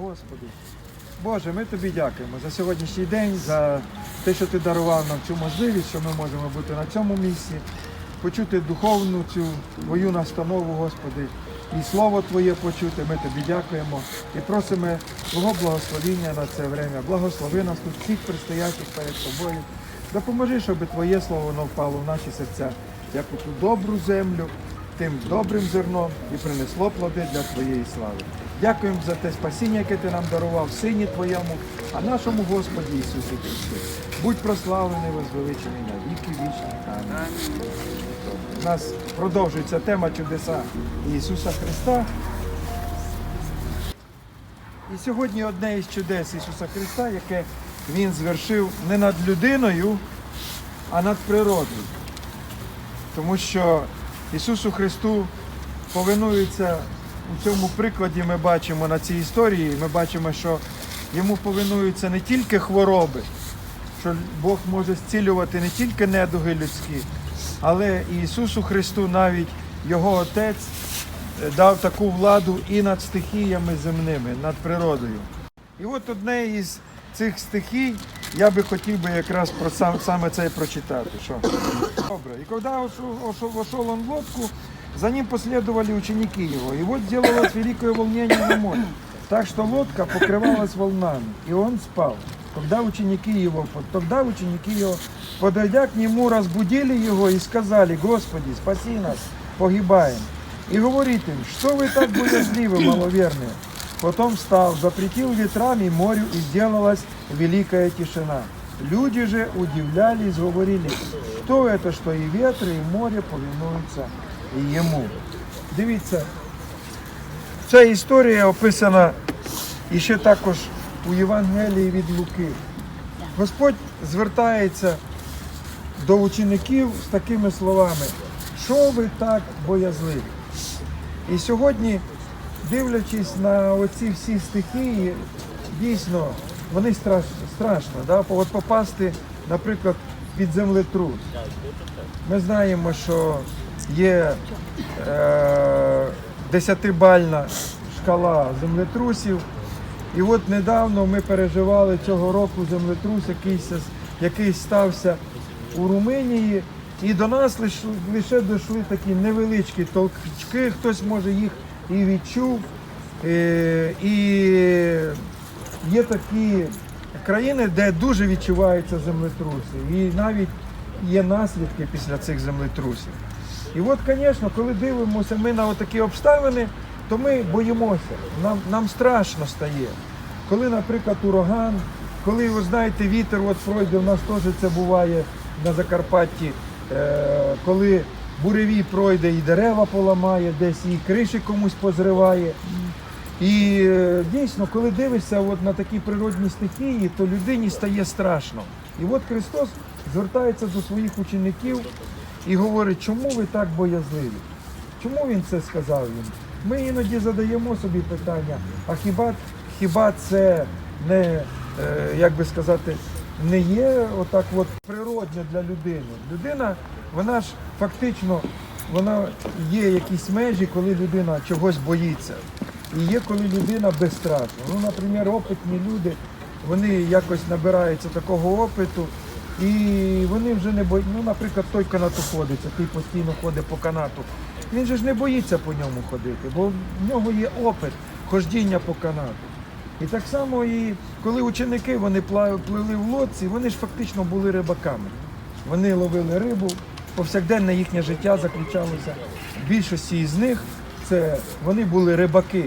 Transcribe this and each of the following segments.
Господи. Боже, ми тобі дякуємо за сьогоднішній день, за те, що ти дарував нам цю можливість, що ми можемо бути на цьому місці, почути духовну цю твою настанову, Господи, і слово Твоє почути. Ми тобі дякуємо і просимо Твого благословіння на це время. Благослови нас тут всіх предстоячих перед тобою. Допоможи, щоб Твоє слово воно впало в наші серця, як у ту добру землю, тим добрим зерном і принесло плоди для Твоєї слави. Дякуємо за те спасіння, яке ти нам дарував Сині Твоєму, а нашому Господі Ісусі Христу. Будь прославлений, возвеличений на віки вічні. Амінь. У нас продовжується тема чудеса Ісуса Христа. І сьогодні одне із чудес Ісуса Христа, яке Він звершив не над людиною, а над природою. Тому що Ісусу Христу повинується у цьому прикладі, ми бачимо на цій історії, ми бачимо, що йому повинуються не тільки хвороби, що Бог може зцілювати не тільки недуги людські, але і Ісусу Христу навіть Його Отець е, дав таку владу і над стихіями земними, над природою. І от одне із цих стихій я би хотів би якраз про сам, саме це і прочитати. Що? Добре. И когда вошел, вошел- вошел он лодку, за ним последовали ученики его. И вот сделалось великое волнение на море, так что лодка покрывалась волнами, и он спал. Когда ученики его, тогда ученики его, подойдя к нему, разбудили его и сказали, Господи, спаси нас, погибаем. И говорит им, что вы так боязливы, маловерные? Потом встал, запретил ветрам и морю, и сделалась великая тишина. Люди же удивлялись, говорили, хто это, що і вітри, і море йому. Дивіться, ця історія описана і ще також у Євангелії від Луки. Господь звертається до учеників з такими словами, що ви так боязливі? І сьогодні, дивлячись на оці всі стихії, дійсно, вони страш, страшно. Да? От попасти, наприклад, під землетрус. Ми знаємо, що є е, десятибальна шкала землетрусів. І от недавно ми переживали цього року землетрус, якийсь, який стався у Румунії. І до нас лише, лише дійшли такі невеличкі толчки, хтось може їх і відчув. Е, І є такі країни, де дуже відчуваються землетруси. І навіть є наслідки після цих землетрусів. І от, звісно, коли дивимося ми на такі обставини, то ми боїмося. Нам, нам страшно стає. Коли, наприклад, ураган, коли, ви знаєте, вітер от пройде, у нас теж це буває на Закарпатті, е, коли буревій пройде і дерева поламає, десь і криші комусь позриває. І е, дійсно, коли дивишся от на такі природні стихії, то людині стає страшно. І от Христос звертається до своїх учеників і говорить, чому ви так боязливі? Чому він це сказав їм? Ми іноді задаємо собі питання, а хіба, хіба це не, е, як би сказати, не є отак от природне для людини? Людина, вона ж фактично, вона є якісь межі, коли людина чогось боїться. І є, коли людина безстрашна. Ну, наприклад, опитні люди, вони якось набираються такого опиту, і вони вже не бояться. Ну, наприклад, той канатоходець, який постійно ходить по канату. Він же ж не боїться по ньому ходити, бо в нього є опит хождіння по канату. І так само, і коли ученики вони пливли в лодці, вони ж фактично були рибаками. Вони ловили рибу, повсякденне їхнє життя заключалося. В більшості з них це вони були рибаки.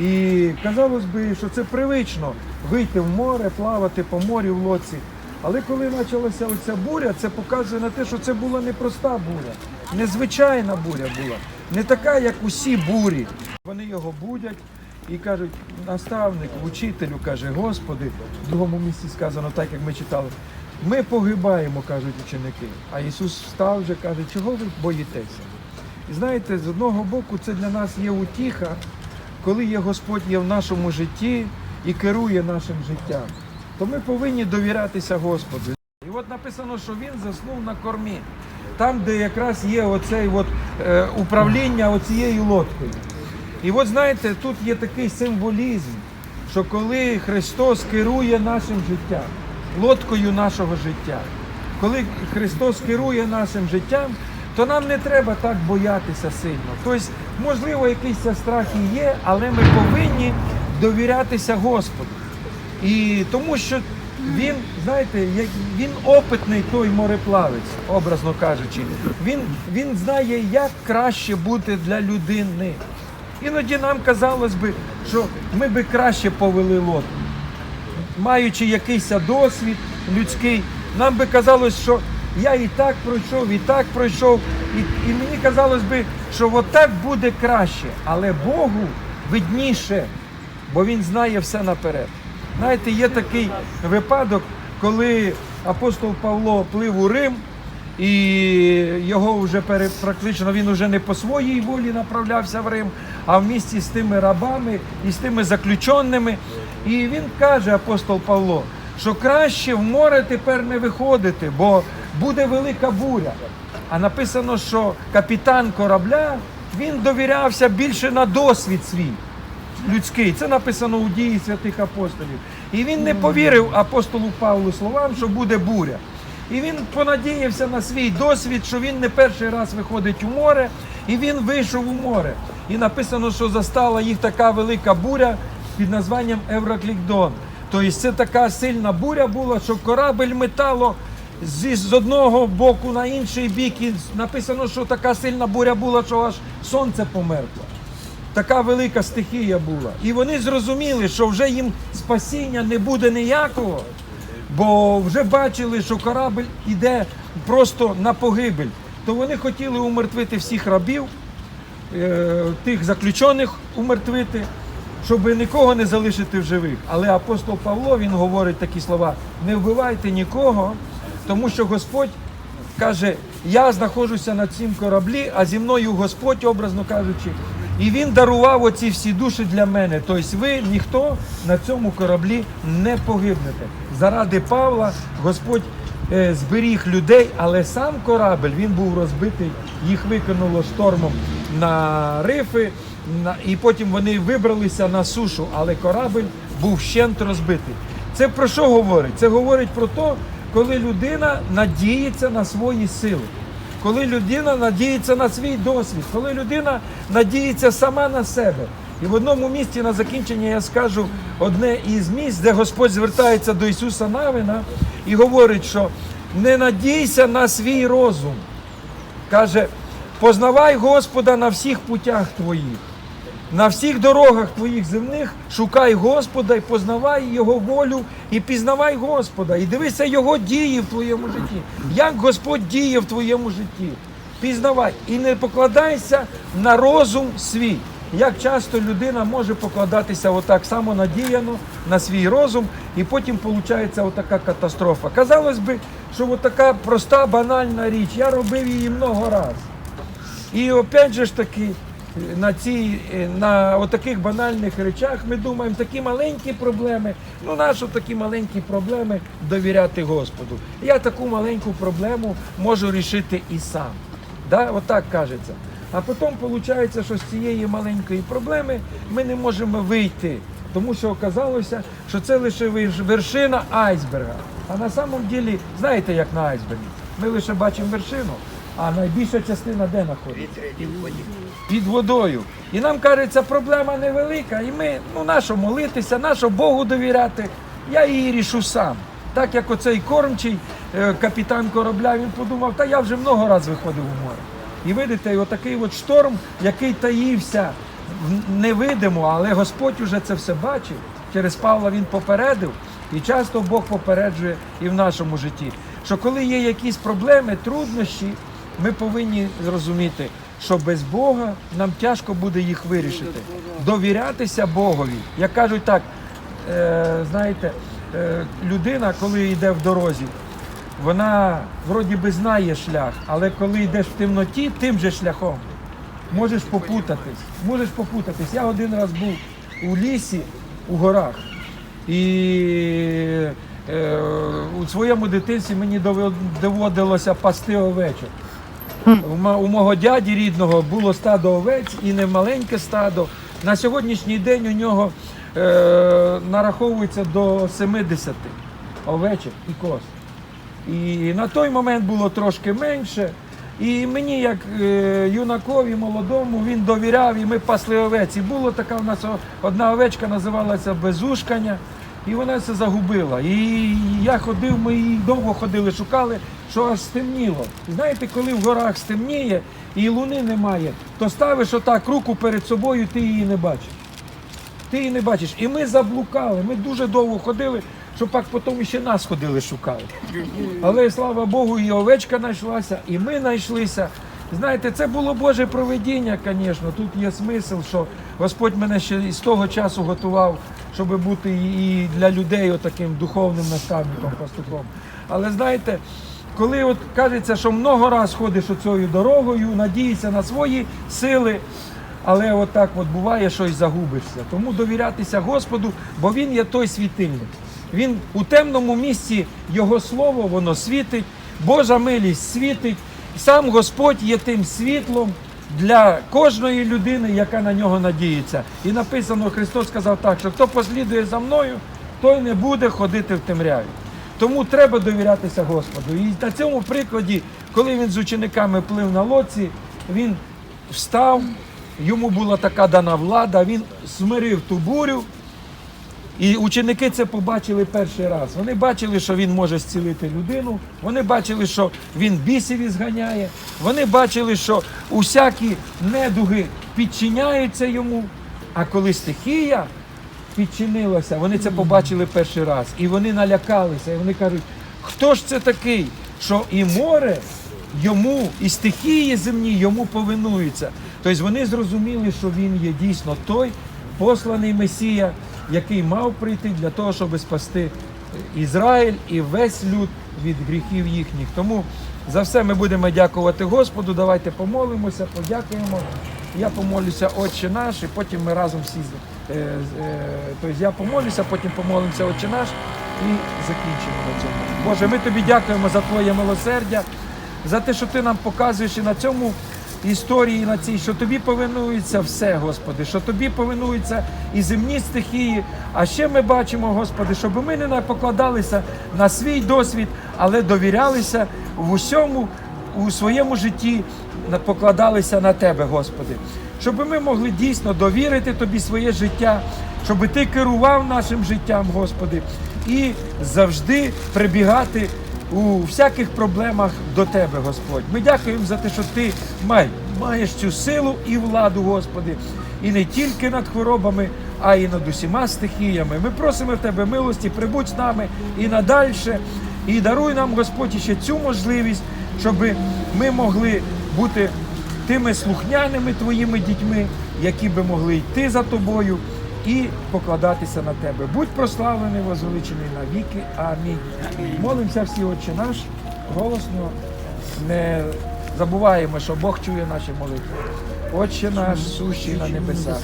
І казалось би, що це привично вийти в море, плавати по морю в лодці. Але коли почалася оця буря, це показує на те, що це була не проста буря, незвичайна буря була, не така, як усі бурі. Вони його будять і кажуть, наставник, учителю каже, Господи, в другому місці сказано, так як ми читали, ми погибаємо, кажуть ученики. А Ісус встав вже каже, чого ви боїтеся? І знаєте, з одного боку, це для нас є утіха, коли є Господь є в нашому житті і керує нашим життям, то ми повинні довірятися Господу. І от написано, що він заснув на кормі, там, де якраз є оцей е, управління оцією лодкою. І от знаєте, тут є такий символізм, що коли Христос керує нашим життям, лодкою нашого життя, коли Христос керує нашим життям, то нам не треба так боятися сильно. Тобто, можливо, якийсь страх і є, але ми повинні довірятися Господу. І тому що він, знаєте, він опитний той мореплавець, образно кажучи. Він, він знає, як краще бути для людини. Іноді нам казалось би, що ми би краще повели лодку. Маючи якийсь досвід людський, нам би казалось, що я і так пройшов, і так пройшов. І, і мені казалось би, що отак буде краще. Але Богу видніше, бо Він знає все наперед. Знаєте, є такий випадок, коли апостол Павло плив у Рим, і його вже пере, практично він вже не по своїй волі направлявся в Рим, а в місті з тими рабами і з тими заключеними. І він каже, апостол Павло, що краще в море тепер не виходити, бо буде велика буря. А написано, що капітан корабля він довірявся більше на досвід свій людський. Це написано у дії святих апостолів. І він не повірив апостолу Павлу словам, що буде буря. І він понадіявся на свій досвід, що він не перший раз виходить у море, і він вийшов у море. І написано, що застала їх така велика буря під названням Евроклікдон. Тобто це така сильна буря була, що корабель метало з одного боку на інший бік. І написано, що така сильна буря була, що аж сонце померкло. Така велика стихія була. І вони зрозуміли, що вже їм спасіння не буде ніякого, бо вже бачили, що корабль іде просто на погибель. То вони хотіли умертвити всіх рабів, е, тих заключених умертвити, щоб нікого не залишити в живих. Але апостол Павло він говорить такі слова: не вбивайте нікого, тому що Господь каже, я знаходжуся на цім кораблі, а зі мною Господь, образно кажучи, і він дарував оці всі душі для мене. Тобто ви ніхто на цьому кораблі не погибнете. Заради Павла Господь е, зберіг людей, але сам корабль він був розбитий, їх викинуло штормом на рифи, і потім вони вибралися на сушу, але корабль був вщент розбитий. Це про що говорить? Це говорить про те, коли людина надіється на свої сили коли людина надіється на свій досвід, коли людина надіється сама на себе. І в одному місці на закінчення я скажу одне із місць, де Господь звертається до Ісуса Навина і говорить, що не надійся на свій розум. Каже, познавай Господа на всіх путях твоїх. На всіх дорогах твоїх земних шукай Господа і познавай Його волю і пізнавай Господа. І дивися Його дії в твоєму житті. Як Господь діє в твоєму житті. Пізнавай. І не покладайся на розум свій. Як часто людина може покладатися отак само надіяно на свій розум, і потім виходить отака катастрофа. Казалось би, що отака проста банальна річ. Я робив її много разів. І опять же ж таки, на ці, на отаких банальних речах ми думаємо, такі маленькі проблеми. Ну нащо такі маленькі проблеми довіряти Господу? Я таку маленьку проблему можу рішити і сам. Да? Отак кажеться. А потім виходить, що з цієї маленької проблеми ми не можемо вийти. Тому що оказалося, що це лише вершина айсберга. А на самом ділі, знаєте, як на айсбергі? Ми лише бачимо вершину, а найбільша частина де знаходиться? під водою. І нам кажеться, проблема невелика. І ми, ну нащо молитися, нащо Богу довіряти, я її рішу сам. Так як оцей кормчий е, капітан корабля, він подумав, та я вже много разів виходив у море. І видите, отакий от шторм, який таївся невидимо, але Господь уже це все бачив. Через Павла він попередив, і часто Бог попереджує і в нашому житті, що коли є якісь проблеми, труднощі, ми повинні зрозуміти, що без Бога нам тяжко буде їх вирішити. Довірятися Богові. Як кажуть так, е, знаєте, е, людина, коли йде в дорозі, вона вроді би знає шлях, але коли йдеш в темноті, тим же шляхом можеш попутатись. Можеш попутатись. Я один раз був у лісі, у горах. І е, у своєму дитинстві мені доводилося пасти овечок. У мого дяді рідного було стадо овець і не маленьке стадо. На сьогоднішній день у нього е, нараховується до 70 овечок і коз. І на той момент було трошки менше. І мені, як е, юнакові, молодому, він довіряв, і ми пасли овець. І була така у нас одна овечка, називалася Безушканя, і вона це загубила. І я ходив, ми її довго ходили, шукали, що аж стемніло. Знаєте, коли в горах стемніє і луни немає, то ставиш отак руку перед собою, ти її не бачиш. Ти її не бачиш. І ми заблукали. Ми дуже довго ходили, щоб пак потім ще нас ходили шукали. Але слава Богу, і овечка знайшлася, і ми знайшлися. Знаєте, це було Боже проведіння, звісно. Тут є смисл, що Господь мене ще з того часу готував, щоб бути і для людей отаким духовним наставником, пастухом. Але знаєте, коли от кажеться, що много раз ходиш оцею дорогою, надієшся на свої сили, але отак от буває, щось загубишся. Тому довірятися Господу, бо Він є той світильник. Він у темному місці Його слово, воно світить, Божа милість світить. Сам Господь є тим світлом для кожної людини, яка на нього надіється. І написано, Христос сказав так, що хто послідує за мною, той не буде ходити в темряві. Тому треба довірятися Господу. І на цьому прикладі, коли він з учениками плив на лодці, він встав, йому була така дана влада, він смирив ту бурю. І ученики це побачили перший раз. Вони бачили, що він може зцілити людину. Вони бачили, що він бісів ізганяє. Вони бачили, що усякі недуги підчиняються йому. А коли стихія підчинилася, вони це побачили перший раз. І вони налякалися. І вони кажуть, хто ж це такий, що і море йому, і стихії земні йому повинуються. Тобто вони зрозуміли, що він є дійсно той посланий Месія, який мав прийти для того, щоб спасти Ізраїль і весь люд від гріхів їхніх. Тому за все ми будемо дякувати Господу. Давайте помолимося, подякуємо. Я помолюся, Отче наш, і потім ми разом всі. Е, е, тобто я помолюся, потім помолимося, Отче наш, і закінчимо на цьому. Боже, ми тобі дякуємо за Твоє милосердя, за те, що ти нам показуєш і на цьому історії, на цій, що тобі повинується все, Господи, що тобі повинуються і земні стихії. А ще ми бачимо, Господи, щоб ми не покладалися на свій досвід, але довірялися в усьому у своєму житті, покладалися на Тебе, Господи. Щоб ми могли дійсно довірити Тобі своє життя, щоб Ти керував нашим життям, Господи, і завжди прибігати у всяких проблемах до Тебе, Господь. Ми дякуємо за те, що Ти май, маєш цю силу і владу, Господи, і не тільки над хворобами, а й над усіма стихіями. Ми просимо в Тебе милості, прибудь з нами і надальше, і даруй нам, Господь, ще цю можливість, щоб ми могли бути тими слухняними Твоїми дітьми, які би могли йти за Тобою і покладатися на Тебе. Будь прославлений, возвеличений на віки. Амінь. Молимося всі, Отче наш, голосно. Не забуваємо, що Бог чує наші молитви. Отче наш, сущий на небесах.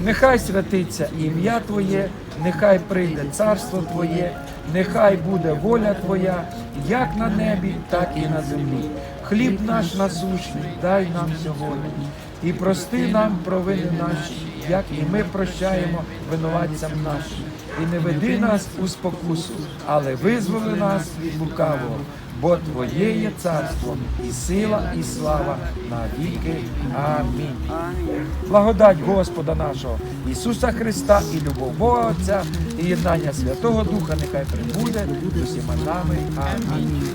Нехай святиться ім'я Твоє, нехай прийде царство Твоє, нехай буде воля Твоя, як на небі, так і на землі. Хліб наш насущний, дай нам сьогодні. І прости нам провини наші, як і ми прощаємо винуватцям нашим. І не веди нас у спокусу, але визволи нас від лукавого. Бо Твоє є царство, і сила, і слава на віки. Амінь. Благодать Господа нашого Ісуса Христа і любов Бога Отця, і єднання Святого Духа нехай прибуде усіма нами. Амінь.